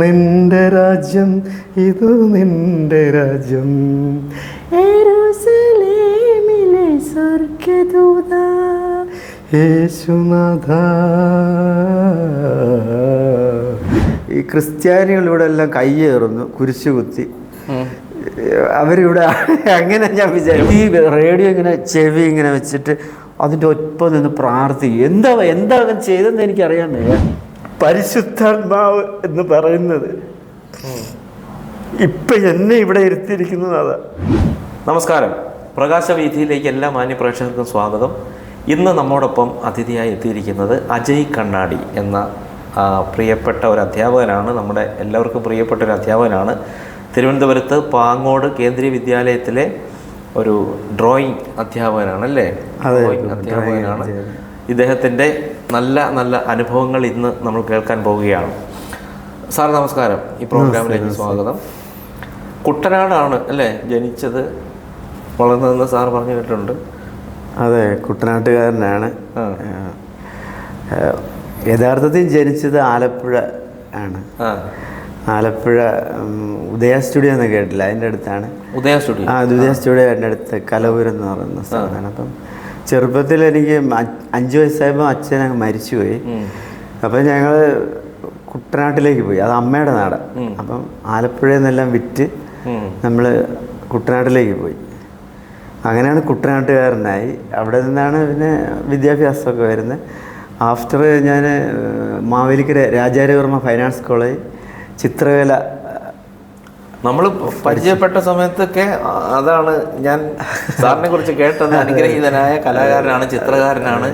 നിന്റെ രാജ്യം ഇതു നിന്റെ രാജ്യം. യെരൂശലേമിലെ സ്വർഗദൂത യേശുനാഥ. ഈ ക്രിസ്ത്യാനികൾ ഇവിടെ എല്ലാം കയ്യേറുന്നു കുരിശു കുത്തി. അവരിവിടെ അങ്ങനെ ഞാൻ വിചാരിച്ചു. ഈ റേഡിയോ ഇങ്ങനെ ചെവി ഇങ്ങനെ വെച്ചിട്ട് അതിന്റെ ഒപ്പം നിന്ന് പ്രാർത്ഥിക്കും. എന്താ എന്താ അവൻ ചെയ്തെന്ന് എനിക്കറിയാൻ വയ്യ. പരിശുദ്ധാത്മാവ് എന്ന് പറയുന്നത്. ഇപ്പൊ എന്നെ ഇവിടെ ഇരുത്തിയിരിക്കുന്നത് അതാ. നമസ്കാരം. പ്രകാശവീഥിയിലേക്ക് എല്ലാ മാന്യപ്രേക്ഷകർക്കും സ്വാഗതം. ഇന്ന് നമ്മോടൊപ്പം അതിഥിയായി എത്തിയിരിക്കുന്നത് അജയ് കണ്ണാടി എന്ന പ്രിയപ്പെട്ട ഒരു അധ്യാപകനാണ്. നമ്മുടെ എല്ലാവർക്കും പ്രിയപ്പെട്ട ഒരു അധ്യാപകനാണ്. തിരുവനന്തപുരത്ത് പാങ്ങോട് കേന്ദ്രീയ വിദ്യാലയത്തിലെ ഒരു ഡ്രോയിങ് അധ്യാപകനാണ് അല്ലേ? ഡ്രോയിങ് അധ്യാപകനാണ്. ഇദ്ദേഹത്തിന്റെ നല്ല നല്ല അനുഭവങ്ങൾ ഇന്ന് നമ്മൾ കേൾക്കാൻ പോവുകയാണ്. സാർ നമസ്കാരം. ഈ പ്രോഗ്രാമിലേക്ക് സ്വാഗതം. കുട്ടനാടാണ് അല്ലേ ജനിച്ചത്? വളർന്നതെന്ന് സാർ പറഞ്ഞു കേട്ടിട്ടുണ്ട്. അതെ കുട്ടനാട്ടുകാരനാണ്. യഥാർത്ഥത്തിൽ ജനിച്ചത് ആലപ്പുഴ ആണ്. ആലപ്പുഴ ഉദയ സ്റ്റുഡിയോ എന്ന് കേട്ടില്ല അതിന്റെ അടുത്താണ്. ഉദയ സ്റ്റുഡിയോ. ആ ഉദയ സ്റ്റുഡിയോ എന്റെ അടുത്ത് കലപുരം എന്ന് പറയുന്ന സ്ഥലമാണ് അപ്പം ചെറുപ്പത്തിൽ എനിക്ക് അഞ്ചു വയസ്സായപ്പോൾ അച്ഛൻ അങ്ങ് മരിച്ചുപോയി. അപ്പം ഞങ്ങൾ കുട്ടനാട്ടിലേക്ക് പോയി. അത് അമ്മയുടെ നാട്. അപ്പം ആലപ്പുഴയിൽ നിന്നെല്ലാം വിറ്റ്. നമ്മൾ കുട്ടനാട്ടിലേക്ക് പോയി. അങ്ങനെയാണ് കുട്ടനാട്ടുകാരനായി. അവിടെ നിന്നാണ് പിന്നെ വിദ്യാഭ്യാസമൊക്കെ വരുന്നത്. ആഫ്റ്റർ ഞാൻ മാവേലിക്കര രാജാരവർമ്മ ഫൈനാൻസ് കോളേജ് ചിത്രകല നമ്മൾ പരിചയപ്പെട്ട സമയത്തൊക്കെ അതാണ് ഞാൻ സാറിനെ കുറിച്ച് കേട്ടത്. അനുഗ്രഹീതനായ കലാകാരനാണ് ചിത്രകാരനാണ്.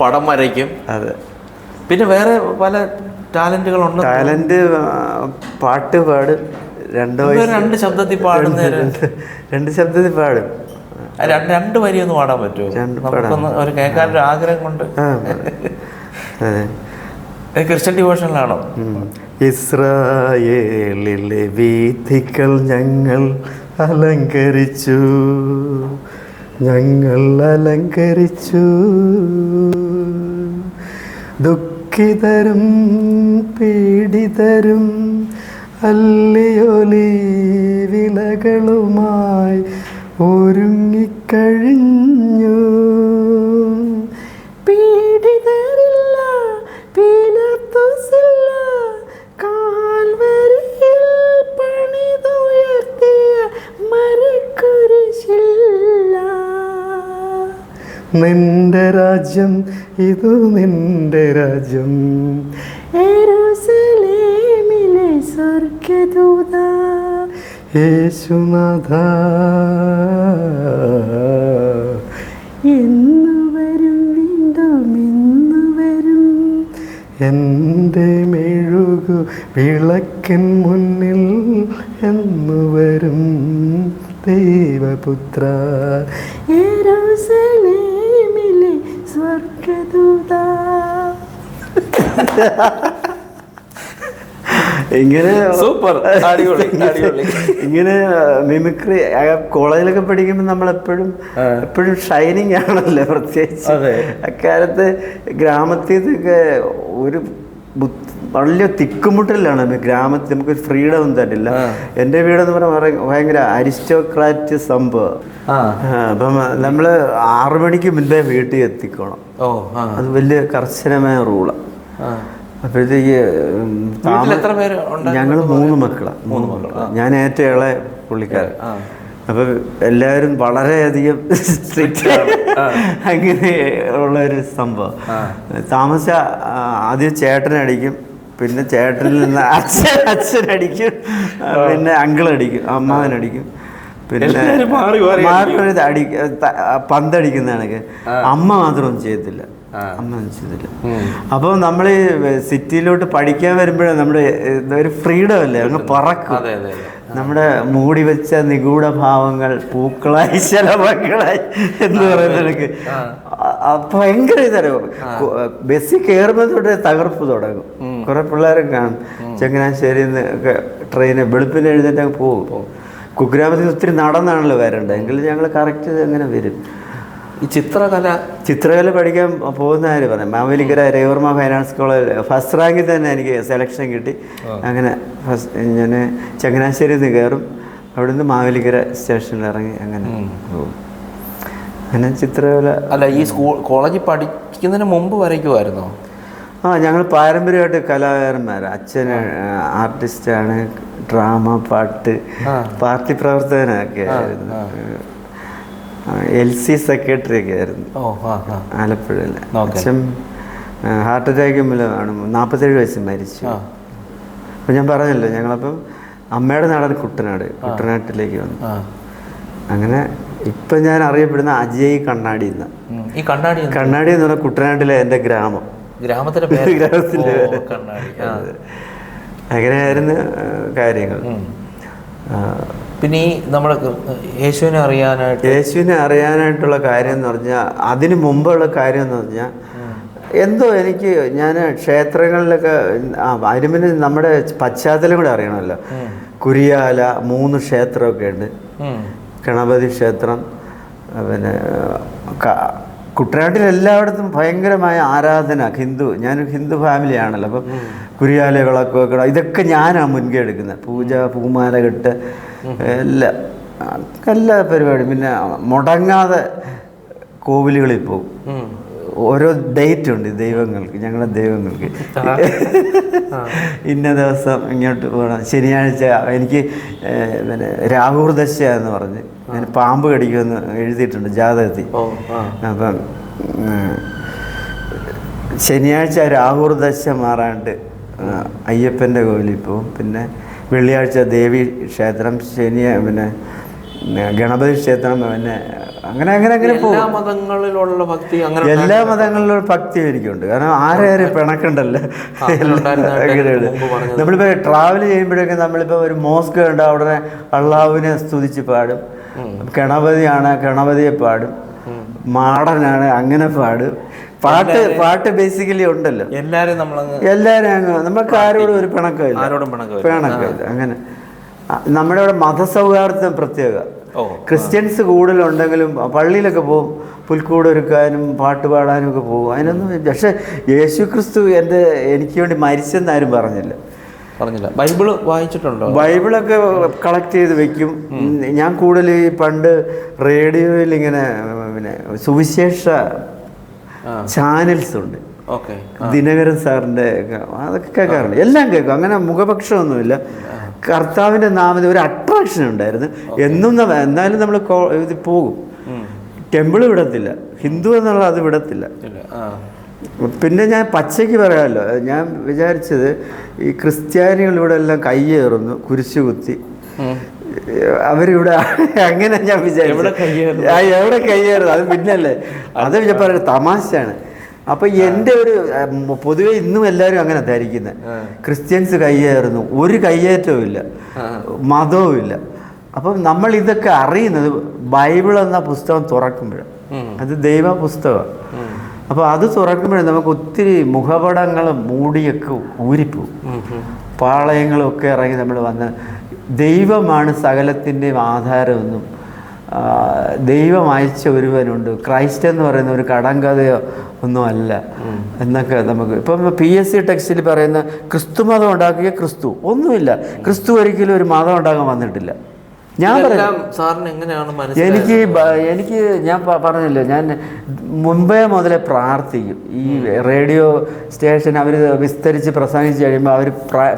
പടം വരയ്ക്കും. അതെ. പിന്നെ വേറെ പല ടാലന്റുകളുണ്ട്. ടാലന്റ് പാട്ട് പാടും. രണ്ട് രണ്ട് ശബ്ദത്തിൽ പാടുന്ന രണ്ട് ശബ്ദത്തിൽ പാടും. രണ്ട് രണ്ട് വരി ഒന്ന് പാടാൻ പറ്റുമോ? നമുക്കൊന്ന് ഒരു കേൾക്കാൻ ഒരു ആഗ്രഹം കൊണ്ട് അതെ. ക്രിസ്ത്യൻ ഡിവോഷനിലാണോ. ഇസ്രായേലിലെ വീഥികൾ ഞങ്ങൾ അലങ്കരിച്ചു. ഞങ്ങൾ അലങ്കരിച്ചു. ദുഃഖിതരും പീഡിതരും അല്ലയോലി വിലകളുമായി ഒരുങ്ങിക്കഴിഞ്ഞു. നിന്റെ രാജ്യം ഇത് നിന്റെ രാജ്യം. യെരൂശലേമിലെ സ്വർഗദൂത യേശുനാഥ. എന്നു വരും വീണ്ടും എന്നു വരും. എന്റെ മെഴുകു വിളക്കിൻ മുന്നിൽ എന്നു വരും ദൈവപുത്ര. യെരൂശലേമിലെ സ്വർഗദൂത ഇങ്ങനെ സൂപ്പർ. അടിപൊളി അടിപൊളി. ഇങ്ങനെ മിമിക്രി കോളേജിലൊക്കെ പഠിക്കുമ്പോൾ നമ്മൾ എപ്പോഴും എപ്പോഴും ഷൈനിങ് ആണല്ലോ പ്രത്യേകിച്ച്. അക്കാലത്ത് ഗ്രാമത്തിൽ നിന്നൊക്കെ ഒരു വലിയ തിക്കുമുട്ടലാണ് ഗ്രാമത്തിൽ നമുക്ക് ഫ്രീഡം തരില്ല എന്റെ വീടെന്ന് പറഞ്ഞാൽ ഭയങ്കര അരിസ്റ്റോക്രാറ്റ് സംഭവം. അപ്പം നമ്മൾ ആറു മണിക്ക് മുൻപേ വീട്ടിൽ എത്തിക്കണം. അത് വലിയ കർശനമായ റൂളാണ്. അപ്പോഴത്തേക്ക്? ഞങ്ങൾ മൂന്ന് മക്കളാണ് മൂന്ന് മക്കളാണ് ഞാൻ ഏറ്റവും ഇളയ പുള്ളിക്കാരൻ. അപ്പൊ എല്ലാവരും വളരെയധികം സ്ട്രിക്റ്റ് അങ്ങനെ ഉള്ള ഒരു സംഭവം താമസ ആദ്യം ചേട്ടനടിക്കും പിന്നെ ചേട്ടനിൽ നിന്ന് അച്ഛൻ അച്ഛനടിക്കും പിന്നെ അങ്കിളടിക്കും അമ്മാവനടിക്കും പിന്നെ മാറി മാറി പന്തടിക്കുന്ന കണക്ക്. അമ്മ മാത്രം ചെയ്യത്തില്ല. അമ്മ ഒന്നും അപ്പോൾ നമ്മൾ സിറ്റിയിലോട്ട് പഠിക്കാൻ വരുമ്പോഴേ നമ്മുടെ ഒരു ഫ്രീഡം അല്ലേ? അങ്ങ് പറക്കും. നമ്മുടെ മൂടി വെച്ച നിഗൂഢ ഭാവങ്ങൾ പൂക്കളായി ശലഭങ്ങളായി എന്ന് പറയുന്ന എനിക്ക് ഭയങ്കര ഇതരം ബസ്സിൽ കയറുമ്പോൾ തൊട്ട് തകർപ്പ് തുടങ്ങും. കുറെ പിള്ളേരെ കാണും. ചങ്ങനാശ്ശേരിയിൽ നിന്ന് ഒക്കെ ട്രെയിന് വെളുപ്പിന് എഴുന്നേറ്റ് അങ്ങ് പോകും. കുഗ്രാമത്തിൽ ഒത്തിരി നടന്നാണല്ലോ വരേണ്ടത്. എങ്കിലും ഞങ്ങൾ കറക്റ്റ് അങ്ങനെ വരും. ഈ ചിത്രകല ചിത്രകല പഠിക്കാൻ പോകുന്ന കാര്യം പറയാം? Mavelikara Ravivarma finance college. First റാങ്കിൽ തന്നെ എനിക്ക് സെലക്ഷൻ കിട്ടി. അങ്ങനെ ഫസ്റ്റ് ഞാൻ ചങ്ങനാശ്ശേരിയിൽ നിന്ന് കയറും. അവിടുന്ന് മാവേലിക്കര സ്റ്റേഷനിൽ ഇറങ്ങി അങ്ങനെ. അങ്ങനെ ചിത്രകല. അല്ല ഈ സ്കൂൾ കോളേജിൽ പഠിക്കുന്നതിന് മുമ്പ് വരയ്ക്കുമായിരുന്നോ? ആ ഞങ്ങൾ പാരമ്പര്യമായിട്ട് കലാകാരന്മാർ അച്ഛൻ ആർട്ടിസ്റ്റാണ് ഡ്രാമ പാട്ട്. പാർട്ടി പ്രവർത്തകനൊക്കെ ആയിരുന്നു. എൽ സി സെക്രട്ടറി ഒക്കെ ആയിരുന്നു ആലപ്പുഴയിലെ. ആലപ്പുഴയിൽ. അച്ഛൻ ഹാർട്ട് അറ്റാക്ക് മൂലമാണ് നാൽപ്പത്തേഴ് വയസ്സ് മരിച്ചു. അപ്പം ഞാൻ പറഞ്ഞല്ലോ ഞങ്ങളപ്പം അമ്മയുടെ നാടാണ് കുട്ടനാട്. കുട്ടനാട്ടിലേക്ക് വന്നു. അങ്ങനെ ഇപ്പം ഞാൻ അറിയപ്പെടുന്ന അജയ് കണ്ണാടി എന്ന്. ഈ കണ്ണാടി കണ്ണാടി എന്ന് പറഞ്ഞാൽ കുട്ടനാട്ടിലെ എന്റെ ഗ്രാമം. ഗ്രാമത്തിന്റെ ആ. അങ്ങനെയായിരുന്നു കാര്യങ്ങൾ. പിന്നെ ഈ നമ്മളെ യേശുവിനെ അറിയാനായിട്ട് യേശുവിനെ അറിയാനായിട്ടുള്ള കാര്യം എന്ന് പറഞ്ഞാൽ അതിന് മുമ്പുള്ള കാര്യം എന്ന് പറഞ്ഞാൽ എന്തോ എനിക്ക് ഞാൻ ക്ഷേത്രങ്ങളിലൊക്കെ അതിന് നമ്മുടെ പശ്ചാത്തലം കൂടെ അറിയണമല്ലോ. കുരിയാല മൂന്ന് ക്ഷേത്രമൊക്കെ ഉണ്ട്. ഗണപതി ക്ഷേത്രം പിന്നെ കുട്ടനാട്ടിൽ എല്ലായിടത്തും ഭയങ്കരമായ ആരാധന ഹിന്ദു. ഞാൻ ഹിന്ദു ഫാമിലിയാണല്ലോ അപ്പം കുരിയാലകളൊക്കെ ഇതൊക്കെ ഞാനാണ് മുൻകൈ എടുക്കുന്നത്. പൂജ പൂമാല കെട്ട് എല്ലാം എല്ലാ പരിപാടിയും. പിന്നെ മുടങ്ങാതെ കോവിലുകളിൽ പോകും. ഓരോ ഡേറ്റ് ഉണ്ട് ദൈവങ്ങൾക്ക് ഞങ്ങളുടെ ദൈവങ്ങൾക്ക്. ഇന്ന ദിവസം ഇങ്ങോട്ട് പോകണം ശനിയാഴ്ച എനിക്ക് പിന്നെ രാഹുർ ദശ എന്ന് പറഞ്ഞ് ഞാൻ പാമ്പ് കടിക്കുമെന്ന് എഴുതിയിട്ടുണ്ട് ജാതകത്തിൽ. അപ്പം ശനിയാഴ്ച രാഹുർ ദശ മാറാണ്ട് അയ്യപ്പന്റെ കോവിലിൽ പോവും പിന്നെ വെള്ളിയാഴ്ച ദേവി ക്ഷേത്രം ശനി പിന്നെ ഗണപതി ക്ഷേത്രം പിന്നെ അങ്ങനെ അങ്ങനെ അങ്ങനെ എല്ലാ മതങ്ങളിലുള്ള ഭക്തി അങ്ങനെ എല്ലാ മതങ്ങളിലുള്ള ഭക്തി എനിക്കുണ്ട്. കാരണം ആരെ പിണക്കണ്ടല്ലോ. നമ്മളിപ്പോ ട്രാവൽ ചെയ്യുമ്പോഴൊക്കെ നമ്മളിപ്പോ ഒരു മോസ്ക് കണ്ട അവിടെ അള്ളാഹുവിനെ സ്തുതിച്ച് പാടും. ഗണപതിയാണ് ഗണപതിയെ പാടും. മാടനാണ് അങ്ങനെ പാടും. പാട്ട് പാട്ട് ബേസിക്കലി ഉണ്ടല്ലോ. എല്ലാരും നമ്മൾ എല്ലാരും അങ്ങ് നമുക്ക് ആരോടും ഒരു പിണക്കമില്ല. ആരോടും പിണക്കമില്ല. അങ്ങനെ. നമ്മുടെ ഇവിടെ മതസൗഹാർദ്ദം പ്രത്യേക. ക്രിസ്ത്യൻസ് കൂടുതലുണ്ടെങ്കിലും പള്ളിയിലൊക്കെ പോകും. പുൽക്കൂട് ഒരുക്കാനും പാട്ട് പാടാനും ഒക്കെ പോകും. അതിനൊന്നും പക്ഷേ യേശു ക്രിസ്തു എന്റെ എനിക്ക് വേണ്ടി മരിച്ചെന്ന് ആരും പറഞ്ഞില്ല. പറഞ്ഞില്ല. ബൈബിൾ വായിച്ചിട്ടുണ്ടോ? ബൈബിളൊക്കെ കളക്ട് ചെയ്ത് വെക്കും. ഞാൻ കൂടുതൽ ഈ പണ്ട് റേഡിയോയിൽ ഇങ്ങനെ പിന്നെ സുവിശേഷ ചാനൽസ് ഉണ്ട്. ദിനകരൻ സാറിന്റെ അതൊക്കെ കേൾക്കാറുണ്ട്. എല്ലാം കേൾക്കും. അങ്ങനെ മുഖപക്ഷമൊന്നുമില്ല. കർത്താവിന്റെ നാമത്തിൽ ഒരു അട്രാക്ഷൻ ഉണ്ടായിരുന്നു. എന്നും എന്നാലും നമ്മൾ ഇത് പോകും. ടെമ്പിൾ വിടത്തില്ല. ഹിന്ദു എന്നുള്ള അത് വിടത്തില്ല. പിന്നെ ഞാൻ പച്ചയ്ക്ക് പറയാമല്ലോ. ഞാൻ വിചാരിച്ചത് ഈ ക്രിസ്ത്യാനികൾ ഇവിടെ എല്ലാം കയ്യേറുന്നു കുരിശു കുത്തി. അവരിവിടെ അങ്ങനെ ഞാൻ വിചാരിച്ചു എവിടെ കയ്യേറുന്നത്? അത് പിന്നല്ലേ. അത് ഞാൻ പറയുന്നത് തമാശയാണ്. അപ്പൊ എന്റെ ഒരു പൊതുവെ ഇന്നും എല്ലാവരും അങ്ങനെ ധരിക്കുന്നത് ക്രിസ്ത്യൻസ് കയ്യേറുന്നു. ഒരു കയ്യേറ്റവും ഇല്ല. മതവും ഇല്ല. അപ്പം നമ്മൾ ഇതൊക്കെ അറിയുന്നത് ബൈബിൾ എന്ന പുസ്തകം തുറക്കുമ്പോഴാണ്. അത് ദൈവ പുസ്തകമാണ് അപ്പോൾ അത് തുറക്കുമ്പോഴും നമുക്ക് ഒത്തിരി മുഖപടങ്ങളും മൂടിയൊക്കെ ഊരിപ്പോവും. ഒക്കെ ഇറങ്ങി നമ്മൾ വന്ന് ദൈവമാണ് സകലത്തിന്റെയും ആധാരമെന്നും ദൈവം അയച്ച ഒരുവനുണ്ട്. ക്രൈസ്റ്റ് എന്ന് പറയുന്ന ഒരു കടങ്കഥയോ ഒന്നുമല്ല എന്നൊക്കെ നമുക്ക് ഇപ്പം പി എസ് സി ടെക്സ്റ്റിൽ പറയുന്ന ക്രിസ്തു മതം ഉണ്ടാക്കിയ ക്രിസ്തു ഒന്നുമില്ല. ക്രിസ്തു ഒരിക്കലും ഒരു മതം ഉണ്ടാക്കാൻ വന്നിട്ടില്ല. ഞാൻ സാറിന് എങ്ങനെയാണ് എനിക്ക് എനിക്ക് ഞാൻ പറഞ്ഞില്ല ഞാൻ മുമ്പേ മുതലേ പ്രാർത്ഥിക്കും. ഈ റേഡിയോ സ്റ്റേഷൻ അവർ വിസ്തരിച്ച് പ്രസംഗിച്ച് കഴിയുമ്പോൾ അവർ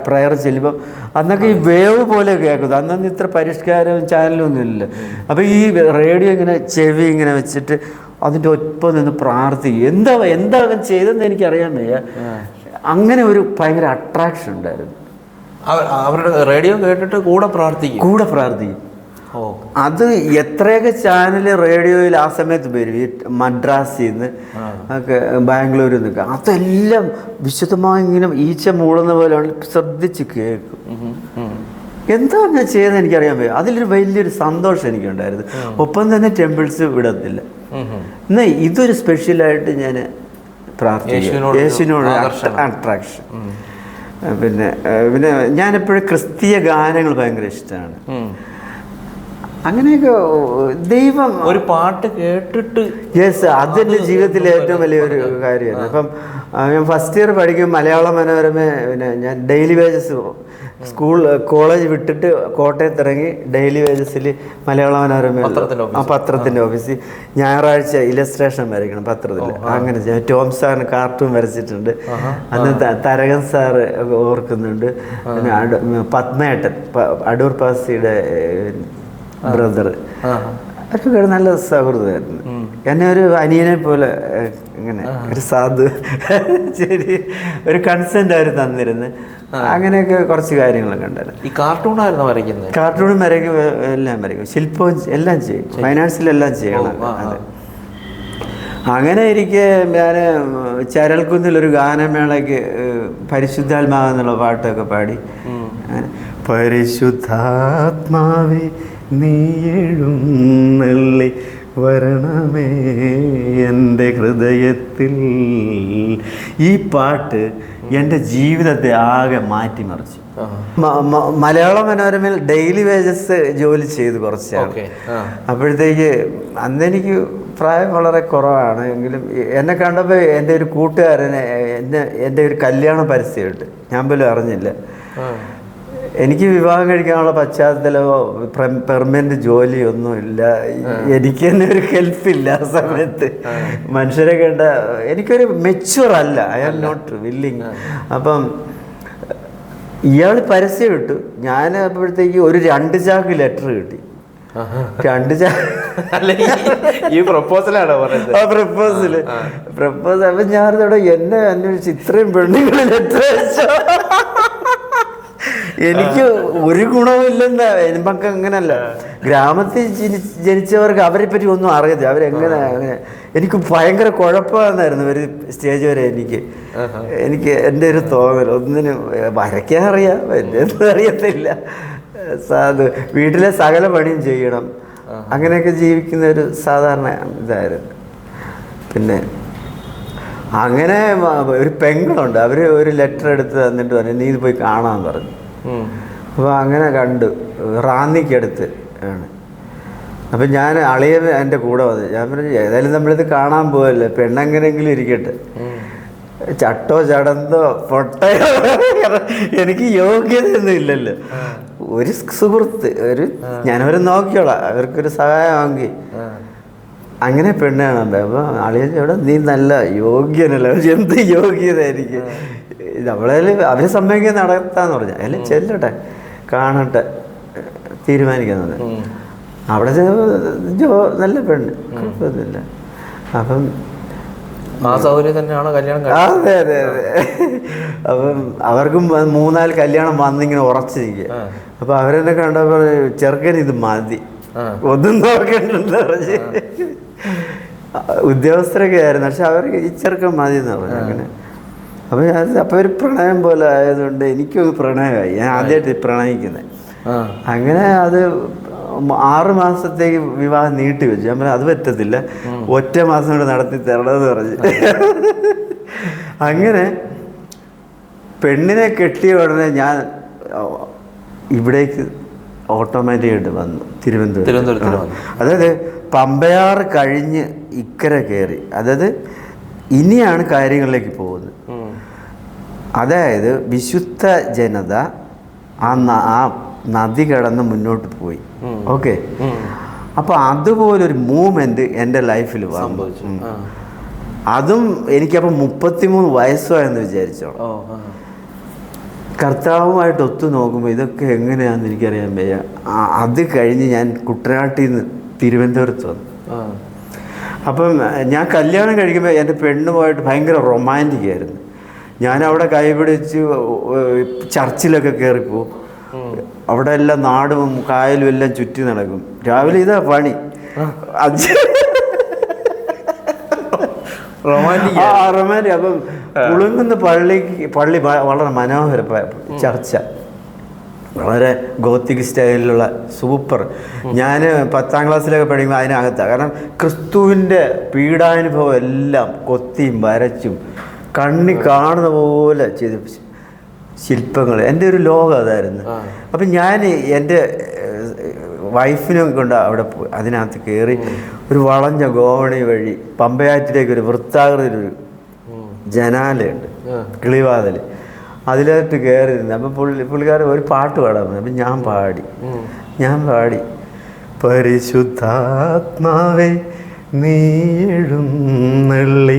പ്രയർ ചെല്ലുമ്പോൾ അന്നൊക്കെ ഈ വേവ് പോലെ കേൾക്കുന്നത്. അന്നൊന്നും ഇത്ര പരിഷ്കാരവും ചാനലും ഒന്നും ഇല്ല. അപ്പോൾ ഈ റേഡിയോ ഇങ്ങനെ ചെവി ഇങ്ങനെ വെച്ചിട്ട് അതിന്റെ ഒപ്പം നിന്ന് പ്രാർത്ഥിക്കും. എന്താ എന്താ അവൻ ചെയ്തതെന്ന് എനിക്കറിയാൻ വയ്യ. അങ്ങനെ ഒരു ഭയങ്കര അട്രാക്ഷൻ ഉണ്ടായിരുന്നു. അവരുടെ റേഡിയോ കേട്ടിട്ട് കൂടെ പ്രാർത്ഥിക്കും. കൂടെ പ്രാർത്ഥിക്കും. അത് എത്രയൊക്കെ ചാനൽ റേഡിയോയിൽ ആ സമയത്ത് വരും. ഈ മദ്രാസിൽ നിന്ന് ഒക്കെ ബാംഗ്ലൂരിൽ നിന്നൊക്കെ. അതെല്ലാം വിശദമായി ഇങ്ങനെ ഈച്ച മൂളുന്ന പോലെയാണ്. ശ്രദ്ധിച്ച് കേൾക്കും. എന്താ ഞാൻ ചെയ്തത് എനിക്കറിയാൻ പറ്റും അതിലൊരു വലിയൊരു സന്തോഷം എനിക്കുണ്ടായിരുന്നു. ഒപ്പം തന്നെ ടെമ്പിൾസ് വിടത്തില്ല. എന്നാ ഇതൊരു സ്പെഷ്യലായിട്ട് ഞാൻ പ്രാർത്ഥിക്കും യേശുവിനോട് അട്രാക്ഷൻ പിന്നെ പിന്നെ ഞാനെപ്പോഴും ക്രിസ്തീയ ഗാനങ്ങൾ ഭയങ്കര ഇഷ്ടമാണ്. അങ്ങനെയൊക്കെ ദൈവം ഒരു പാട്ട് കേട്ടിട്ട് യെസ് അതെന്റെ ജീവിതത്തിലെ ഏറ്റവും വലിയൊരു കാര്യമാണ്. അപ്പം ഞാൻ ഫസ്റ്റ് ഇയർ പഠിക്കും മലയാള മനോരമ പിന്നെ ഞാൻ ഡെയിലി വേജസ് സ്കൂൾ കോളേജ് വിട്ടിട്ട് കോട്ടയത്ത് ഇറങ്ങി ഡെയിലി വേജസിൽ മലയാള മനോരമ ആ പത്രത്തിന്റെ ഓഫീസിൽ ഞായറാഴ്ച ഇലസ്ട്രേഷൻ വരയ്ക്കണം പത്രത്തിൽ അങ്ങനെ ഞാൻ ടോം സാറിന് കാർട്ടൂൺ വരച്ചിട്ടുണ്ട്. അന്ന് തരകൻ സാറ് ഓർക്കുന്നുണ്ട്. പത്മേട്ടൻ അടൂർ പാസിയുടെ ബ്രദർ അവരൊക്കെ നല്ല സൗഹൃദമായിരുന്നു. എന്നെ ഒരു അനിയനെ പോലെ ഇങ്ങനെ ഒരു സാധു. ശരി. ഒരു കൺസെന്റ് അവർ തന്നിരുന്നു. അങ്ങനെയൊക്കെ കുറച്ച് കാര്യങ്ങളൊക്കെ ഉണ്ടായിരുന്നു. ഈ കാർട്ടൂണായിരുന്നു വരയ്ക്കുന്നത്? കാർട്ടൂണും വരയ്ക്കും എല്ലാം വരയ്ക്കും. ശില്പവും എല്ലാം ചെയ്യും. ഫൈനാൻസിലെല്ലാം ചെയ്യണം. അതെ. അങ്ങനെ ഇരിക്കെ ഞാൻ ചരൽക്കുന്നിലൊരു ഗാനമേളയ്ക്ക് പരിശുദ്ധാത്മാവെന്നുള്ള പാട്ടൊക്കെ പാടി. പരിശുദ്ധാത്മാവേ നീ എഴുന്നള്ളി വരണമേ എന്റെ ഹൃദയത്തിൽ. ഈ പാട്ട് എന്റെ ജീവിതത്തെ ആകെ മാറ്റിമറിച്ചു മലയാള മനോരമയിൽ ഡെയിലി വേജസ് ജോലി ചെയ്തു കുറച്ചാണ്. അപ്പോഴത്തേക്ക് അന്ന് എനിക്ക് പ്രായം വളരെ കുറവാണ്. എങ്കിലും എന്നെ കണ്ടപ്പോൾ എന്റെ ഒരു കൂട്ടുകാരനെ എന്നെ എന്റെ ഒരു കല്യാണ പരസ്യമുണ്ട്. ഞാൻ പോലും അറിഞ്ഞില്ല. എനിക്ക് വിവാഹം കഴിക്കാനുള്ള പശ്ചാത്തലമോ പെർമനന്റ് ജോലിയൊന്നും ഇല്ല. എനിക്ക് തന്നെ ഒരു ഹെൽപ്പില്ല ആ സമയത്ത്. മനുഷ്യരെ കണ്ട എനിക്കൊരു മെച്യൂർ അല്ല. ഐ ആം നോട്ട് വില്ലിങ് അപ്പം ഇയാൾ പരസ്യം ഇട്ടു. ഞാൻ അപ്പോഴത്തേക്ക് ഒരു രണ്ട് ചാക്ക് ലെറ്റർ കിട്ടി. രണ്ട് ഈ- പ്രപ്പോസലാണോ പറയുന്നത് ആ പ്രപ്പോസൽ പ്രപ്പോസൽ അപ്പൊ ഞാൻ എന്നെ അന്വേഷിച്ച് ഇത്രയും പെണ്ണുങ്ങൾ ലെറ്റർ അയച്ചോ. എനിക്ക് ഒരു ഗുണവുമില്ലെന്ന് നമുക്ക് അങ്ങനല്ല. ഗ്രാമത്തിൽ ജനി- ജനിച്ചവർക്ക് അവരെ പറ്റി ഒന്നും അറിയത്തില്ല. അവരെങ്ങനെ അങ്ങനെ എനിക്ക് ഭയങ്കര കുഴപ്പമായിരുന്നു ഒരു സ്റ്റേജ് വരെ എനിക്ക്. എനിക്ക് എന്റെ ഒരു തോന്നൽ. ഒന്നിനും വരയ്ക്കാൻ അറിയാം എന്റെ ഒന്നും അറിയത്തില്ല. സാധു വീട്ടിലെ സകല പണിയും ചെയ്യണം. അങ്ങനെയൊക്കെ ജീവിക്കുന്ന ഒരു സാധാരണ ഇതായിരുന്നു. പിന്നെ അങ്ങനെ ഒരു പെങ്ങളുണ്ട്. അവർ ഒരു ലെറ്റർ എടുത്ത് തന്നിട്ട് പറഞ്ഞു നീ ഇത് പോയി കാണാൻ പറഞ്ഞു. അപ്പോൾ അങ്ങനെ കണ്ടു. റാന്നിക്കടുത്ത് ആണ്. അപ്പം ഞാൻ അളിയൻ എന്റെ കൂടെ വന്നു ഞാൻ പറഞ്ഞു ഏതായാലും നമ്മളിത് കാണാൻ പോവല്ലേ? പെണ്ണെങ്ങനെങ്കിലും ഇരിക്കട്ടെ. ചട്ടോ ചടന്തോ പൊട്ടയോ? എനിക്ക് യോഗ്യതയൊന്നും ഇല്ലല്ലോ. ഒരു സുഹൃത്ത് ഒരു ഞാനവരെ നോക്കിയോളാം അവർക്കൊരു സഹായമാക്കി. അങ്ങനെ പെണ്ണാണ് അപ്പോൾ അളിയൻ നീ നല്ല യോഗ്യനല്ല? എന്ത് യോഗ്യത എനിക്ക്? നമ്മളെ അവരെ സമ്മതിക്കാൻ നടത്താന്ന് പറഞ്ഞാൽ അതിൽ ചെല്ലട്ടെ കാണട്ടെ തീരുമാനിക്കുന്നത്. അവിടെ ജോ നല്ല പെണ്ണ്. കുഴപ്പമൊന്നുമില്ല. അപ്പം ആ സൗകര്യം തന്നെയാണ് കല്യാണം? അതെ അതെ അതെ. അപ്പം അവർക്കും മൂന്നാൽ കല്യാണം വന്നിങ്ങനെ ഉറച്ചിരിക്കുക. അപ്പൊ അവരെന്നെ കണ്ടപ്പോൾ ചെറുക്കൻ ഇത് മതി. ഒന്നും നോക്കണ്ടെന്ന് പറഞ്ഞ്. ഉദ്യോഗസ്ഥരൊക്കെ ആയിരുന്നു. പക്ഷെ അവർക്ക് ഈ ചെറുക്കൻ മതി എന്ന് പറഞ്ഞു അങ്ങനെ. അപ്പൊ ഞാൻ അപ്പൊ ഒരു പ്രണയം പോലെ ആയതുകൊണ്ട് എനിക്കൊരു പ്രണയമായി. ഞാൻ ആദ്യമായിട്ട് പ്രണയിക്കുന്നത് അങ്ങനെ അത് ആറ് മാസത്തേക്ക് വിവാഹം നീട്ടി വെച്ചു. ഞാൻ അത് പറ്റത്തില്ല. ഒറ്റ മാസം കൂടെ നടത്തി തരണമെന്ന് പറഞ്ഞു. അങ്ങനെ പെണ്ണിനെ കെട്ടിയ ഉടനെ ഞാൻ ഇവിടേക്ക് ഓട്ടോമാറ്റിക്കായിട്ട് വന്നു. തിരുവനന്തപുരം അതായത് പമ്പയാറ് കഴിഞ്ഞ് ഇക്കരെ കയറി. അതായത് ഇനിയാണ് കാര്യങ്ങളിലേക്ക് പോകുന്നത്. അതായത് വിശുദ്ധ ജനത ആ ആ നദി കടന്ന് മുന്നോട്ട് പോയി. ഓക്കെ? അപ്പൊ അപ്പോൾ അതുപോലൊരു മൂവ്മെന്റ് എന്റെ ലൈഫിൽ വന്നു. അതും എനിക്കപ്പോൾ മുപ്പത്തിമൂന്ന് വയസ്സായെന്ന് വിചാരിച്ചോളൂ കർത്താവുമായിട്ട് ഒത്തു നോക്കുമ്പോൾ ഇതൊക്കെ എങ്ങനെയാണെന്ന് എനിക്കറിയാൻ വയ്യ. അത് കഴിഞ്ഞ് ഞാൻ കുട്ടനാട്ടിൽ നിന്ന് തിരുവനന്തപുരത്ത് വന്നു. അപ്പം ഞാൻ കല്യാണം കഴിക്കുമ്പോൾ എന്റെ പെണ്ണുമായിട്ട് ഭയങ്കര റൊമാന്റിക് ആയിരുന്നു. ഞാൻ അവിടെ കൈപിടിച്ച് ചർച്ചിലൊക്കെ കയറിപ്പോവും അവിടെ എല്ലാം നാടും കായലും എല്ലാം ചുറ്റി നടക്കും. രാവിലെ ഇതാ പണി. റൊമാന്റിക് ആ റൊമാന്റിക്. അപ്പം കുളുങ്ങുന്ന പള്ളിക്ക് പള്ളി വളരെ മനോഹര ചർച്ച. വളരെ ഗോത്തിക് സ്റ്റൈലിലുള്ള സൂപ്പർ. ഞാൻ പത്താം ക്ലാസ്സിലൊക്കെ പഠിക്കുമ്പോൾ അതിനകത്താണ് കാരണം ക്രിസ്തുവിന്റെ പീഡാനുഭവം എല്ലാം കൊത്തിയും വരച്ചും കണ്ണി കാണുന്ന പോലെ ചെയ്ത് ശില്പങ്ങൾ എന്റെ ഒരു ലോകം അതായിരുന്നു. അപ്പം ഞാൻ എന്റെ വൈഫിനും കൊണ്ട് അവിടെ പോയി അതിനകത്ത് കയറി ഒരു വളഞ്ഞ ഗോവണി വഴി പമ്പയാറ്റിലേക്ക് ഒരു വൃത്താകൃതിയിലൊരു ജനാലയുണ്ട് കിളിവാതിൽ അതിലോട്ട് കയറി നിന്ന് അപ്പം പുള്ളി പുള്ളിക്കാരൻ ഒരു പാട്ട് പാടാൻ പറഞ്ഞു. അപ്പം ഞാൻ പാടി. ഞാൻ പാടി. പരിശുദ്ധാത്മാവേ നീഴുന്നള്ളി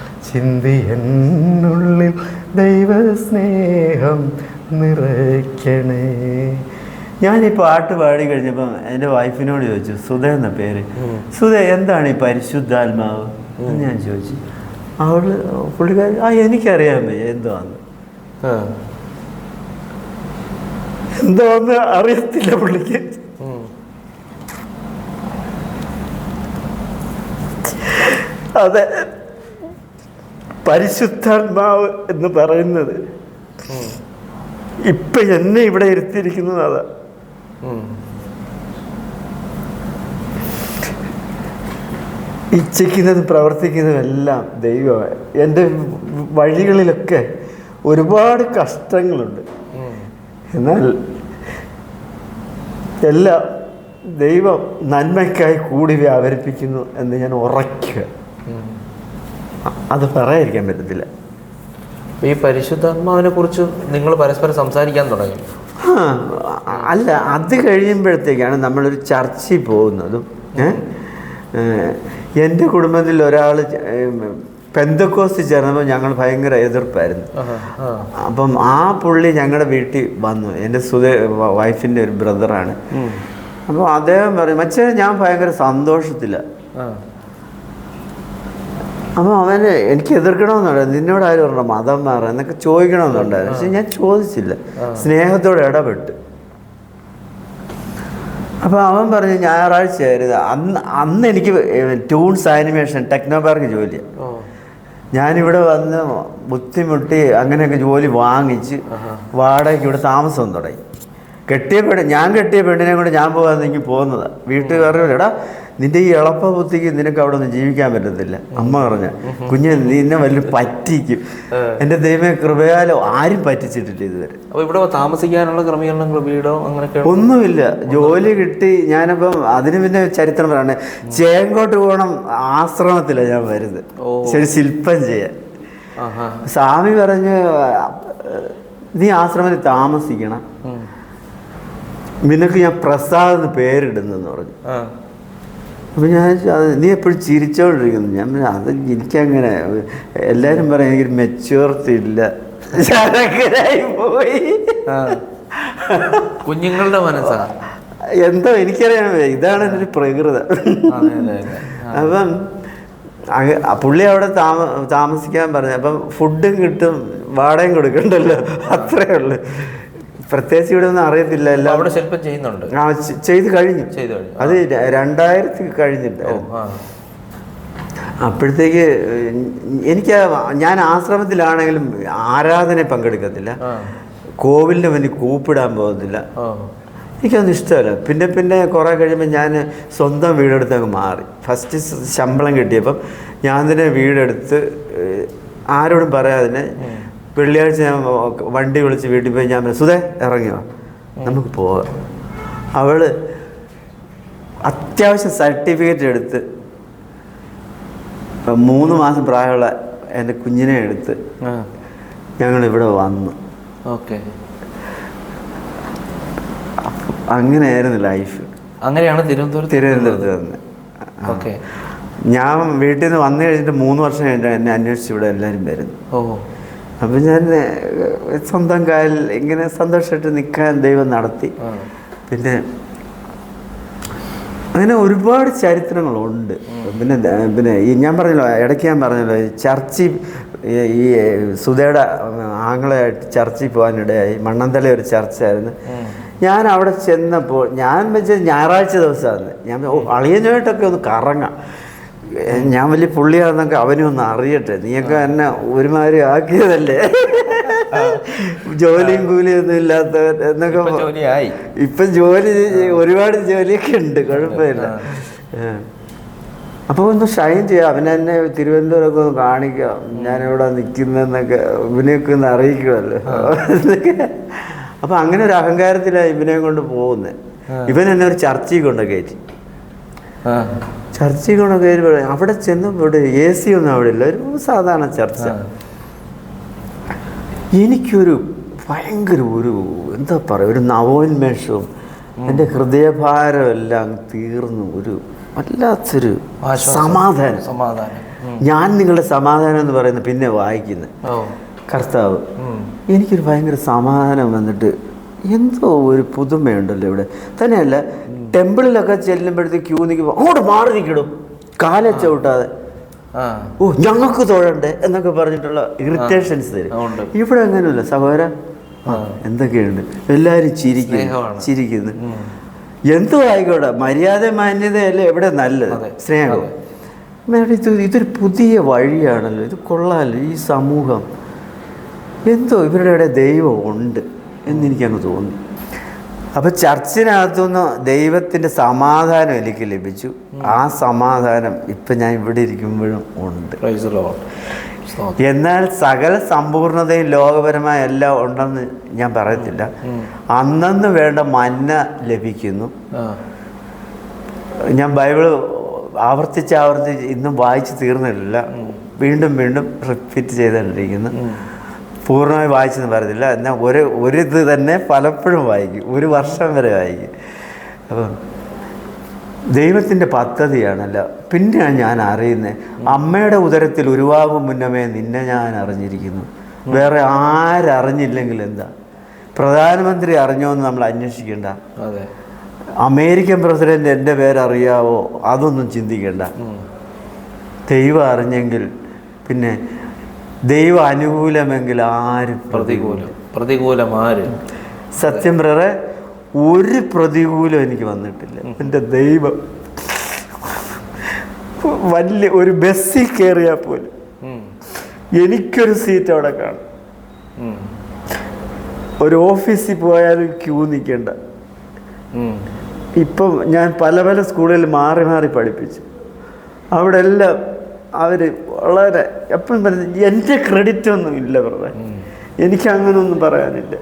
ചിന്തിയെന്നുള്ളിൽ ദൈവസ്നേഹം നിറയ്ക്കണേ. ഞാൻ ഈ പാട്ട് പാടി കഴിഞ്ഞപ്പം എന്റെ വൈഫിനോട് ചോദിച്ചു സുധ എന്ന പേര്. സുധ എന്താണ് ഈ പരിശുദ്ധാത്മാവ്? എന്ന് ഞാൻ ചോദിച്ചു. അവൾ പുള്ളിക്കാരി ആ എനിക്കറിയാൻ വയ്യ എന്തുവാന്ന്. എന്തോന്ന് അറിയത്തില്ല പുള്ളിക്ക്. അതെ. പരിശുദ്ധാത്മാവ് എന്ന് പറയുന്നത്. ഇപ്പൊ എന്നെ ഇവിടെ ഇരുത്തിയിരിക്കുന്നത് അതാ. ഇച്ഛിക്കുന്നതും പ്രവർത്തിക്കുന്നതും എല്ലാം ദൈവമാണ് എന്റെ വഴികളിലൊക്കെ ഒരുപാട് കഷ്ടങ്ങളുണ്ട്. എന്നാൽ എല്ലാം ദൈവം നന്മയ്ക്കായി കൂടി വ്യാപരിപ്പിക്കുന്നു എന്ന് ഞാൻ ഉറയ്ക്കുക. അത് പറയാതിരിക്കാൻ പറ്റത്തില്ല. ഈ പരിശുദ്ധാത്മാവിനെ കുറിച്ച് നിങ്ങൾ പരസ്പരം സംസാരിക്കാൻ തുടങ്ങി. അല്ല അത് കഴിയുമ്പോഴത്തേക്കാണ് നമ്മളൊരു ചർച്ചയിൽ പോകുന്നതും എന്റെ കുടുംബത്തിൽ ഒരാൾ പെന്തക്കോസ്റ്റ് ചേർന്നപ്പോൾ ഞങ്ങൾ ഭയങ്കര എതിർപ്പായിരുന്നു. അപ്പം ആ പുള്ളി ഞങ്ങളുടെ വീട്ടിൽ വന്നു. എന്റെ സുധ വൈഫിന്റെ ഒരു ബ്രദറാണ്. അപ്പോൾ അദ്ദേഹം പറയും മച്ചേ ഞാൻ ഭയങ്കര സന്തോഷത്തിലാണ്. അപ്പോൾ അവന് എനിക്ക് എതിർക്കണമെന്നുണ്ടായിരുന്നു. നിന്നോട് ആരും പറഞ്ഞു മതം മാറാം എന്നൊക്കെ ചോദിക്കണമെന്നുണ്ടായിരുന്നു. പക്ഷെ ഞാൻ ചോദിച്ചില്ല. സ്നേഹത്തോടെ ഇടപെട്ട്. അപ്പോൾ അവൻ പറഞ്ഞു ഞായറാഴ്ച ആയിരുന്നു അന്ന് അന്ന് എനിക്ക് ട്യൂൺസ് ആനിമേഷൻ ടെക്നോ പാർക്ക് ജോലിയാണ് ഓ. ഞാനിവിടെ വന്ന് ബുദ്ധിമുട്ടി അങ്ങനെയൊക്കെ ജോലി വാങ്ങിച്ച് വാടകയ്ക്ക് ഇവിടെ താമസം തുടങ്ങി. കെട്ടിയ പെണ്ണ് ഞാൻ കെട്ടിയ പെണ്ണിനെ കൊണ്ട് ഞാൻ പോകാന്നെങ്കിൽ പോകുന്നതാണ് വീട്ടുകാരുടെ എടാ നിന്റെ ഈ എളപ്പ ബുദ്ധിക്ക് നിനക്ക് അവിടെ ഒന്നും ജീവിക്കാൻ പറ്റത്തില്ല. അമ്മ പറഞ്ഞ കുഞ്ഞ് നിന്നെ വലിയ പറ്റിക്കും. എന്റെ ദൈവമേ കൃപയാലോ ആരും പറ്റിച്ചിട്ടില്ല ഇതുവരെ. അപ്പൊ ഇവിടെ താമസിക്കാനുള്ള ക്രമീകരണങ്ങൾ വീടോ അങ്ങനെയൊക്കെ ഒന്നുമില്ല. ജോലി കിട്ടി ഞാനിപ്പം അതിന് പിന്നെ ചരിത്രം പറയണേ. ചേങ്കോട്ട് പോകണം ആശ്രമത്തിലാണ് ഞാൻ വരുന്നത്. ശരി ശില്പം ചെയ്യാൻ. സ്വാമി പറഞ്ഞ് നീ ആശ്രമത്തിൽ താമസിക്കണം. നിനക്ക് ഞാൻ പ്രസാദ് എന്ന് പേരിടുന്നെന്ന് പറഞ്ഞു. അപ്പം ഞാൻ അത് നീ എപ്പോഴും ചിരിച്ചോണ്ടിരിക്കുന്നു. ഞാൻ അത് എനിക്കങ്ങനെ എല്ലാവരും പറയും എനിക്കൊരു മെച്യൂറിറ്റി ഇല്ല. ചരക്കരായി പോയി. കുഞ്ഞുങ്ങളുടെ മനസ്സാ. എന്തോ എനിക്കറിയാം ഇതാണ് എന്റെ ഒരു പ്രകൃത. അപ്പം പുള്ളി അവിടെ താമ താമസിക്കാൻ പറഞ്ഞു. അപ്പം ഫുഡും കിട്ടും വാടകയും കൊടുക്കണ്ടല്ലോ. അത്രേ ഉള്ളു. പ്രത്യേകിച്ച് ഇവിടെ ഒന്നും അറിയത്തില്ല. എല്ലാം അവിടെ ശില്പം ചെയ്യുന്നുണ്ട്. ആ ചെയ്ത് കഴിഞ്ഞു. ചെയ്തു കഴിഞ്ഞു. അത് രണ്ടായിരത്തി കഴിഞ്ഞിട്ടായിരുന്നു അപ്പോഴത്തേക്ക് എനിക്ക് ഞാൻ ആശ്രമത്തിലാണെങ്കിലും ആരാധന പങ്കെടുക്കത്തില്ല. കോവിലിന് മുന്നിൽ കൂപ്പിടാൻ പോകത്തില്ല എനിക്കൊന്നും ഇഷ്ടമല്ല. പിന്നെ പിന്നെ കുറേ കഴിയുമ്പോൾ ഞാൻ സ്വന്തം വീടെടുത്ത് അങ്ങ് മാറി. ഫസ്റ്റ് ശമ്പളം കിട്ടിയപ്പം ഞാൻ തന്നെ വീടെടുത്ത് ആരോടും പറയാതെ വെള്ളിയാഴ്ച ഞാൻ വണ്ടി വിളിച്ച് വീട്ടിൽ പോയി ഞാൻ സുധേ ഇറങ്ങിയോ? നമുക്ക് പോവാം. അവൾ അത്യാവശ്യം സർട്ടിഫിക്കറ്റ് എടുത്ത് മൂന്ന് മാസം പ്രായമുള്ള എന്റെ കുഞ്ഞിനെ എടുത്ത് ഞങ്ങൾ ഇവിടെ വന്നു. ഓക്കെ. അങ്ങനെയായിരുന്നു ലൈഫ്. അങ്ങനെയാണ് തിരുവനന്തപുരത്ത് തിരുവനന്തപുരത്ത് തന്നെ ഓക്കെ. ഞാൻ വീട്ടിൽ നിന്ന് വന്നു കഴിഞ്ഞിട്ട് മൂന്ന് വർഷം കഴിഞ്ഞിട്ട് എന്നെ അന്വേഷിച്ച് ഇവിടെ എല്ലാവരും വരുന്നു. ഓ. അപ്പം ഞാൻ സ്വന്തം കാലിൽ ഇങ്ങനെ സന്തോഷമായിട്ട് നിൽക്കാൻ ദൈവം നടത്തി. പിന്നെ അങ്ങനെ ഒരുപാട് ചരിത്രങ്ങളുണ്ട്. പിന്നെ പിന്നെ ഈ ഞാൻ പറഞ്ഞല്ലോ ഇടയ്ക്ക് ഞാൻ പറഞ്ഞല്ലോ ഈ ചർച്ചിൽ ഈ- സുധയുടെ ആങ്ങളായിട്ട് ചർച്ചിൽ പോകാനിടയായി. മണ്ണന്തല ഒരു ചർച്ചായിരുന്നു. ഞാൻ അവിടെ ചെന്നപ്പോൾ ഞാൻ വെച്ച ഞായറാഴ്ച ദിവസമാണ്. ഞാൻ അളിയനായിട്ടൊക്കെ അളിയനുമായിട്ടൊക്കെ ഒന്ന് കറങ്ങാം. ഞാൻ വലിയ പുള്ളിയാണെന്നൊക്കെ അവനും ഒന്ന് അറിയട്ടെ. നീയൊക്കെ എന്നെ ഒരുമാതിരി ആക്കിയതല്ലേ? ജോലിയും കൂലിയൊന്നും ഇല്ലാത്തവൻ എന്നൊക്കെ ഇപ്പൊ ജോലിയായി. ഇപ്പം ജോലി ഒരുപാട് ജോലിയൊക്കെ ഉണ്ട്. കുഴപ്പമില്ല. അപ്പോൾ ഒന്ന് ഷൈൻ ചെയ്യാം. അവനെ എന്നെ തിരുവനന്തപുരമൊക്കെ ഒന്ന് കാണിക്കാം. ഞാനിവിടെ നിൽക്കുന്നതെന്നൊക്കെ ഇവനെയൊക്കെ ഒന്ന് അറിയിക്കുമല്ലോ എന്നൊക്കെ. അപ്പം അങ്ങനെ ഒരു അഹങ്കാരത്തിലാണ് ഇവനെ കൊണ്ട് പോകുന്നത് ഇവൻ എന്നെ ഒരു ചർച്ചയിൽ കൊണ്ട് കയറ്റി. കൊണ്ട് കയറി അവിടെ ചെന്നപ്പോൾ എ സി ഒന്നും അവിടെ ഇല്ല. ഒരു സാധാരണ ചർച്ച. എനിക്കൊരു ഭയങ്കര ഒരു എന്താ പറയുക ഒരു നവോന്മേഷവും എന്റെ ഹൃദയഭാരം എല്ലാം തീർന്നു. ഒരു വല്ലാത്തൊരു. സമാധാനം. സമാധാനം. ഞാൻ നിങ്ങളുടെ സമാധാനം എന്ന് പറയുന്നത് പിന്നെ വായിക്കുന്നത്. കർത്താവ്. എനിക്കൊരു ഭയങ്കര സമാധാനം വന്നിട്ട് എന്തോ ഒരു പുതുമയുണ്ടല്ലോ ഇവിടെ. തന്നെയല്ല ടെമ്പിളിലൊക്കെ ചെല്ലുമ്പോഴത്തേക്ക് ക്യൂ നിൽക്കുമ്പോൾ അങ്ങോട്ട് മാറി നിൽക്കണം കാല ചവിട്ടാതെ. ഓ ഞങ്ങൾക്ക് തൊഴണ്ടേ എന്നൊക്കെ പറഞ്ഞിട്ടുള്ള ഇറിറ്റേഷൻസ് തരും. ഇവിടെ അങ്ങനെയല്ല സഹോദര. എന്തൊക്കെയുണ്ട്? എല്ലാവരും ചിരിക്കുന്നു ചിരിക്കുന്നു. എന്തോ ആയിക്കോട്ടെ മര്യാദ മാന്യതയല്ലേ എവിടെ നല്ലത്? സ്നേഹവും സ്നേഹം. ഇത് ഇതൊരു പുതിയ വഴിയാണല്ലോ ഇത് കൊള്ളാമല്ലോ ഈ സമൂഹം. എന്തോ ഇവരുടെ ദൈവം ഉണ്ട് എന്നെനിക്കങ്ങ് തോന്നി അപ്പോൾ ചർച്ചിനകത്തുനിന്ന് ദൈവത്തിന്റെ സമാധാനം എനിക്ക് ലഭിച്ചു. ആ സമാധാനം ഇപ്പം ഞാൻ ഇവിടെ ഇരിക്കുമ്പോഴും ഉണ്ട്. എന്നാൽ സകല സമ്പൂർണതയും ലോകപരമായ എല്ലാം ഉണ്ടെന്ന് ഞാൻ പറയത്തില്ല. അന്നന്ന് വേണ്ട മന്ന ലഭിക്കുന്നു. ഞാൻ ബൈബിൾ ആവർത്തിച്ച് ആവർത്തിച്ച് ഇന്നും വായിച്ച് തീർന്നിട്ടില്ല. വീണ്ടും വീണ്ടും റിപ്പീറ്റ് ചെയ്തുകൊണ്ടിരിക്കുന്നു പൂർണമായി വായിച്ചെന്ന് പറയുന്നില്ല എന്നാൽ ഒരു ഒരു ഇത് തന്നെ പലപ്പോഴും വായിക്കും. ഒരു വർഷം വരെ വായിക്കും. അപ്പം ദൈവത്തിന്റെ പദ്ധതിയാണല്ല പിന്നെയാണ് ഞാൻ അറിയുന്നത്. അമ്മയുടെ ഉദരത്തിൽ ഉരുവാകും മുന്നമേ നിന്നെ ഞാൻ അറിഞ്ഞിരിക്കുന്നു. വേറെ ആരറിഞ്ഞില്ലെങ്കിൽ എന്താ? പ്രധാനമന്ത്രി അറിഞ്ഞോ എന്ന് നമ്മൾ അന്വേഷിക്കേണ്ട. അമേരിക്കൻ പ്രസിഡന്റ് എന്റെ പേരറിയാവോ? അതൊന്നും ചിന്തിക്കേണ്ട. ദൈവം അറിഞ്ഞെങ്കിൽ പിന്നെ ദൈവം അനുകൂലമെങ്കിൽ ആരും പ്രതികൂലം? പ്രതികൂലം. ആര്? സത്യം പറ ഒരു പ്രതികൂലം എനിക്ക് വന്നിട്ടില്ല. എന്റെ ദൈവം. വലിയ ഒരു ബസ്സിൽ കയറിയാൽ പോലും എനിക്കൊരു സീറ്റ് അവിടെ കാണും. ഒരു ഓഫീസിൽ പോയാലും ക്യൂ നിൽക്കേണ്ട. ഇപ്പം ഞാൻ പല പല സ്കൂളുകളിൽ മാറി മാറി പഠിപ്പിച്ചു. അവിടെ എല്ലാം അവർ വളരെ എപ്പം പറഞ്ഞു എന്റെ ക്രെഡിറ്റ് ഒന്നും ഇല്ല ബ്രദർ എനിക്ക് അങ്ങനൊന്നും പറയാനില്ല.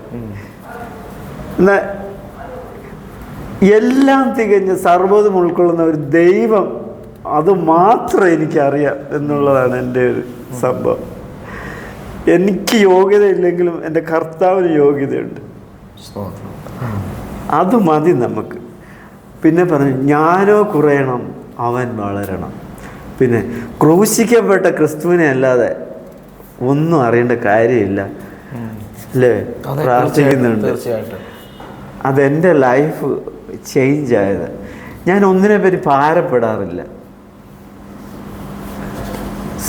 എന്നാൽ എല്ലാം തികഞ്ഞ് സർവതും ഉൾക്കൊള്ളുന്ന ഒരു ദൈവം അത് മാത്രം എനിക്കറിയാം എന്നുള്ളതാണ് എന്റെ ഒരു സംഭവം. എനിക്ക് യോഗ്യതയില്ലെങ്കിലും എന്റെ കർത്താവിന് യോഗ്യതയുണ്ട്. അത് മതി നമുക്ക്. പിന്നെ പറഞ്ഞു ഞാനോ കുറയണം അവൻ വളരണം. പിന്നെ ക്രൂശിക്കപ്പെട്ട ക്രിസ്തുവിനെ അല്ലാതെ ഒന്നും അറിയേണ്ട കാര്യമില്ല. അല്ലേ? പ്രാർത്ഥിക്കുന്നുണ്ട്. അതെന്റെ ലൈഫ് ചേഞ്ച് ആയത്. ഞാൻ ഒന്നിനെ പറ്റി ഭാരപ്പെടാറില്ല.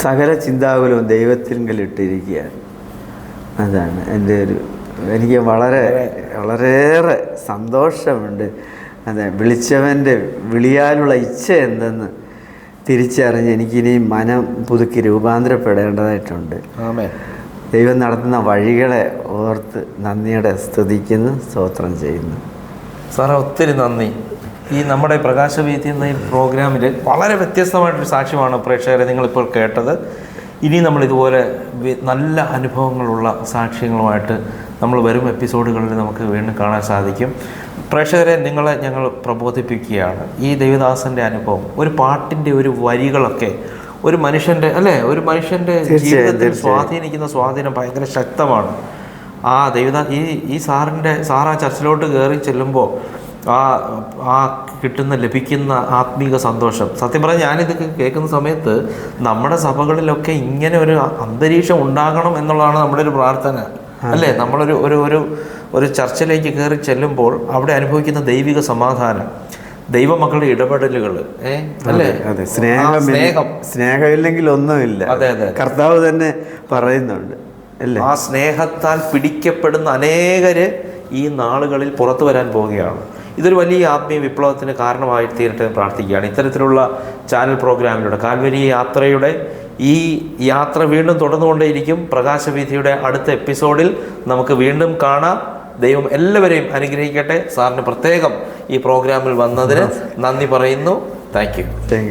സകല ചിന്താകുലവും ദൈവത്തിങ്കലിട്ടിരിക്കുകയാണ്. അതാണ് എന്റെ ഒരു എനിക്ക് വളരെ വളരെയേറെ സന്തോഷമുണ്ട്. അതെ വിളിച്ചവന്റെ വിളിയാലുള്ള ഇച്ഛ എന്തെന്ന് തിരിച്ചറിഞ്ഞ് എനിക്കിനി മനം പുതുക്കി രൂപാന്തരപ്പെടേണ്ടതായിട്ടുണ്ട്. ദൈവം നടത്തുന്ന വഴികളെ ഓർത്ത് നന്ദിയുടെ സ്തുതിക്കുന്നു സ്തോത്രം ചെയ്യുന്നു. സാറേ ഒത്തിരി നന്ദി. ഈ നമ്മുടെ പ്രകാശവീതി എന്ന ഈ പ്രോഗ്രാമിൽ വളരെ വ്യത്യസ്തമായിട്ടൊരു സാക്ഷ്യമാണ് പ്രേക്ഷകരെ നിങ്ങളിപ്പോൾ കേട്ടത്. ഇനി നമ്മൾ ഇതുപോലെ നല്ല അനുഭവങ്ങളുള്ള സാക്ഷ്യങ്ങളുമായിട്ട് നമ്മൾ വരും എപ്പിസോഡുകളിൽ നമുക്ക് വീണ്ടും കാണാൻ സാധിക്കും. പ്രേക്ഷകരെ നിങ്ങളെ ഞങ്ങൾ പ്രബോധിപ്പിക്കുകയാണ്. ഈ ദേവദാസന്റെ അനുഭവം ഒരു പാട്ടിന്റെ ഒരു വരികളൊക്കെ ഒരു മനുഷ്യന്റെ അല്ലേ? ഒരു മനുഷ്യന്റെ ജീവിതത്തിൽ സ്വാധീനിക്കുന്ന സ്വാധീനം ഭയങ്കര ശക്തമാണ്. ആ ദൈവദാ ഈ ഈ സാറിന്റെ സാർ ആ ചർച്ചിലോട്ട് കയറി ചെല്ലുമ്പോൾ ആ ആ കിട്ടുന്ന ലഭിക്കുന്ന ആത്മീക സന്തോഷം. സത്യം പറഞ്ഞാൽ ഞാനിത് കേൾക്കുന്ന സമയത്ത് നമ്മുടെ സഭകളിലൊക്കെ ഇങ്ങനെ ഒരു അന്തരീക്ഷം ഉണ്ടാകണം എന്നുള്ളതാണ് നമ്മുടെ ഒരു പ്രാർത്ഥന. അല്ലേ? നമ്മളൊരു ഒരു ഒരു ഒരു ചർച്ചിലേക്ക് കയറി ചെല്ലുമ്പോൾ അവിടെ അനുഭവിക്കുന്ന ദൈവിക സമാധാനം. ദൈവമക്കളുടെ ഇടപെടലുകൾ അല്ലേ? സ്നേഹം സ്നേഹം. സ്നേഹമില്ലെങ്കിൽ ഒന്നുമില്ല. അതെ, അതെ. കർത്താവ് തന്നെ പറയുന്നുണ്ട്. അല്ലേ? ആ സ്നേഹത്താൽ പിടിക്കപ്പെടുന്ന അനേകര് ഈ നാളുകളിൽ പുറത്തു വരാൻ പോവുകയാണ്. ഇതൊരു വലിയ ആത്മീയ വിപ്ലവത്തിന് കാരണമായി തീരട്ടെ എന്ന് പ്രാർത്ഥിക്കുകയാണ്. ഇത്തരത്തിലുള്ള ചാനൽ പ്രോഗ്രാമിലൂടെ കാൽവരി യാത്രയുടെ ഈ യാത്ര വീണ്ടും തുടർന്നുകൊണ്ടേയിരിക്കും. പ്രകാശവീഥിയുടെ അടുത്ത എപ്പിസോഡിൽ നമുക്ക് വീണ്ടും കാണാം. ദൈവം എല്ലാവരെയും അനുഗ്രഹിക്കട്ടെ. സാറിന് പ്രത്യേകം ഈ പ്രോഗ്രാമിൽ വന്നതിന് നന്ദി. പറയുന്നു. Thank you. താങ്ക്